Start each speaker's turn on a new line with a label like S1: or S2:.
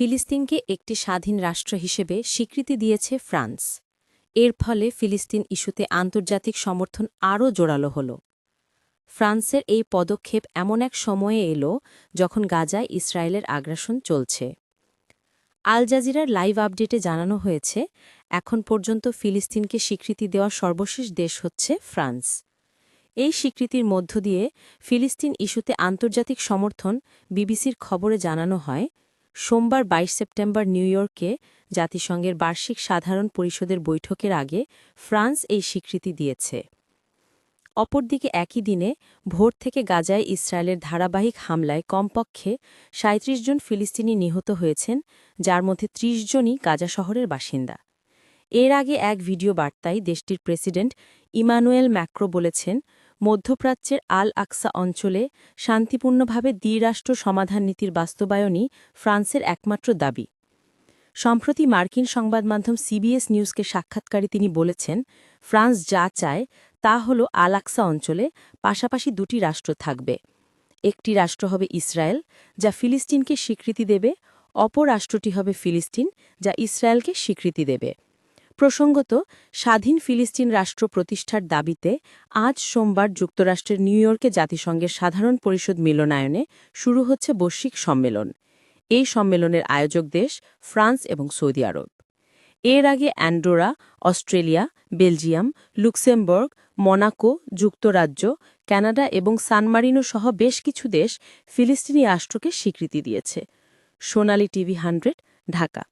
S1: ফিলিস্তিনকে একটি স্বাধীন রাষ্ট্র হিসেবে স্বীকৃতি দিয়েছে ফ্রান্স। এর ফলে ফিলিস্তিন ইস্যুতে আন্তর্জাতিক সমর্থন আরও জোরালো হল। ফ্রান্সের এই পদক্ষেপ এমন এক সময়ে এলো যখন গাজায় ইসরায়েলের আগ্রাসন চলছে। আল জাজিরার লাইভ আপডেটে জানানো হয়েছে, এখন পর্যন্ত ফিলিস্তিনকে স্বীকৃতি দেওয়া সর্বশেষ দেশ হচ্ছে ফ্রান্স। এই স্বীকৃতির মধ্য দিয়ে ফিলিস্তিন ইস্যুতে আন্তর্জাতিক সমর্থন বিবিসির খবরে জানানো হয় সোমবার ২২ সেপ্টেম্বর নিউ ইয়র্কে জাতিসংঘের বার্ষিক সাধারণ পরিষদের বৈঠকের আগে ফ্রান্স এই স্বীকৃতি দিয়েছে। অপরদিকে একই দিনে ভোর থেকে গাজায় ইসরায়েলের ধারাবাহিক হামলায় কমপক্ষে ৩৭ জন ফিলিস্তিনি নিহত হয়েছেন, যার মধ্যে ৩০ জনই গাজা শহরের বাসিন্দা। এর আগে এক ভিডিও বার্তায় দেশটির প্রেসিডেন্ট ইমানুয়েল ম্যাক্রো বলেছেন মধ্যপ্রাচ্যের আল আকসা অঞ্চলে শান্তিপূর্ণভাবে দ্বিরাষ্ট্র সমাধান নীতির বাস্তবায়নই ফ্রান্সের একমাত্র দাবি। সম্প্রতি মার্কিন সংবাদমাধ্যম সিবিএস নিউজকে সাক্ষাৎকারে তিনি বলেছেন, ফ্রান্স যা চায় তা হল আল আকসা অঞ্চলে পাশাপাশি দুটি রাষ্ট্র থাকবে। একটি রাষ্ট্র হবে ইসরায়েল, যা ফিলিস্তিনকে স্বীকৃতি দেবে, অপর রাষ্ট্রটি হবে ফিলিস্তিন, যা ইসরায়েলকে স্বীকৃতি দেবে। প্রসঙ্গত, স্বাধীন ফিলিস্তিন রাষ্ট্র প্রতিষ্ঠার দাবিতে আজ সোমবার যুক্তরাষ্ট্রের নিউ ইয়র্কে জাতিসংঘের সাধারণ পরিষদ মিলনায়নে শুরু হচ্ছে বৈশ্বিক সম্মেলন। এই সম্মেলনের আয়োজক দেশ ফ্রান্স এবং সৌদি আরব। এর আগে Andorra, Australia, Belgium, Luxembourg, Monaco, যুক্তরাজ্য, কানাডা এবং সানমারিনো সহ বেশ কিছু দেশ ফিলিস্তিনি রাষ্ট্রকে স্বীকৃতি দিয়েছে। Sonali TV hundred, Dhaka.